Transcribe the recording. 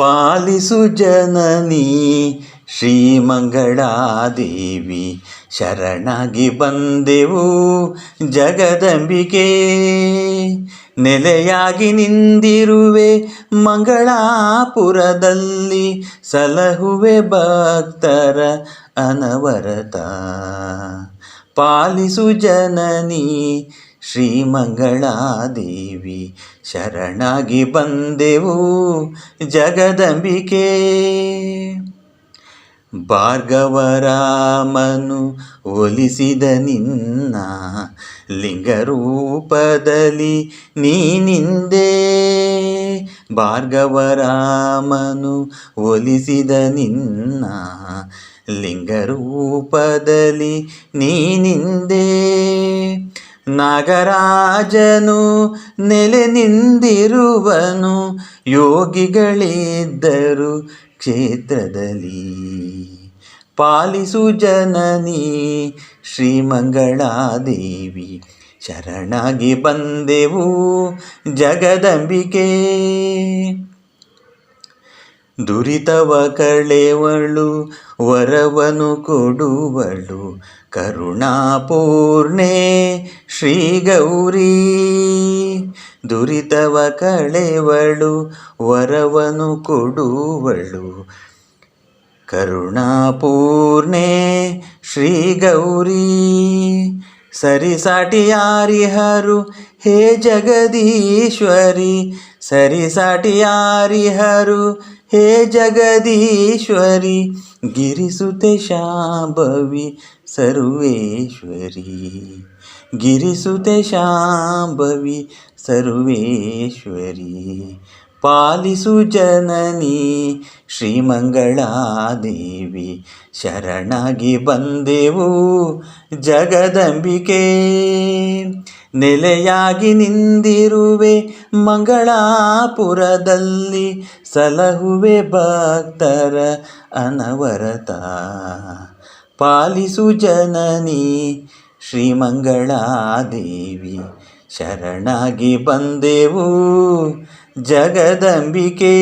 ಪಾಲಿಸು ಜನನಿ ಶ್ರೀಮಂಗಳಾದೇವಿ ಶರಣಾಗಿ ಬಂದೆವು ಜಗದಂಬಿಕೆ. ನೆಲೆಯಾಗಿ ನಿಂದಿರುವೆ ಮಂಗಳಾಪುರದಲ್ಲಿ ಸಲಹುವೆ ಭಕ್ತರ ಅನವರತ. ಪಾಲಿಸು ಜನನಿ ಶ್ರೀಮಂಗಳಾದೇವಿ ಶರಣಾಗಿ ಬಂದೆವು ಜಗದಂಬಿಕೆ. ಭಾರ್ಗವರಾಮನು ಒಲಿಸಿದ ನಿನ್ನ ಲಿಂಗರೂಪದಲ್ಲಿ ನೀನಿಂದೆ ಭಾರ್ಗವರಾಮನು ಒಲಿಸಿದ ನಿನ್ನ ಲಿಂಗರೂಪದಲ್ಲಿ ನೀನಿಂದೆ ನಾಗರಾಜನು ನೆಲೆ ನಿಂದಿರುವನು ಯೋಗಿಗಳಿದ್ದರು ಕ್ಷೇತ್ರದಲ್ಲಿ. ಪಾಲಿಸು ಜನನಿ ಶ್ರೀಮಂಗಳಾದೇವಿ ಶರಣಾಗಿ ಬಂದೆವು ಜಗದಂಬಿಕೆ. ದುರಿತವ ಕಳೆವಳು, ವರವನು ಕೊಡುವಳು. ಕರುಣಾಪೂರ್ಣೆ ಶ್ರೀ ಗೌರಿ. ದುರಿತವ ಕಳೆವಳು, ವರವನು ಕೊಡುವಳು. ಕರುಣಾಪೂರ್ಣೆ ಶ್ರೀ ಗೌರಿ. ಸರಿಸಾಟಿ ಯಾರಿಹರು ಹೇ ಜಗದೀಶ್ವರಿ, ಸರಿ ಸಾಟಿಯಾರಿ ಹರು ಹೇ ಜಗದೀಶ್ವರಿ, ಗಿರಿಸುತೆ ಶಾಂಭವಿ ಸರ್ವೇಶ್ವರಿ. ಗಿರಿಸುತೆ ಶಾಂಭವಿ ಸರ್ವೇಶ್ವರಿ. ಪಾಲಿಸು ಜನನಿ ಶ್ರೀಮಂಗಳಾದೇವಿ, ಶರಣಾಗಿ ಬಂದೆವು ಜಗದಂಬಿಕೆ. ನೆಲೆಯಾಗಿ ನಿಂದಿರುವೆ ಮಂಗಳಾಪುರದಲ್ಲಿ ಸಲಹುವೆ ಭಕ್ತರ ಅನವರತ. ಪಾಲಿಸು ಜನನಿ ಶ್ರೀಮಂಗಳಾದೇವಿ ಶರಣಾಗಿ ಬಂದೆವು ಜಗದಂಬಿಕೆ.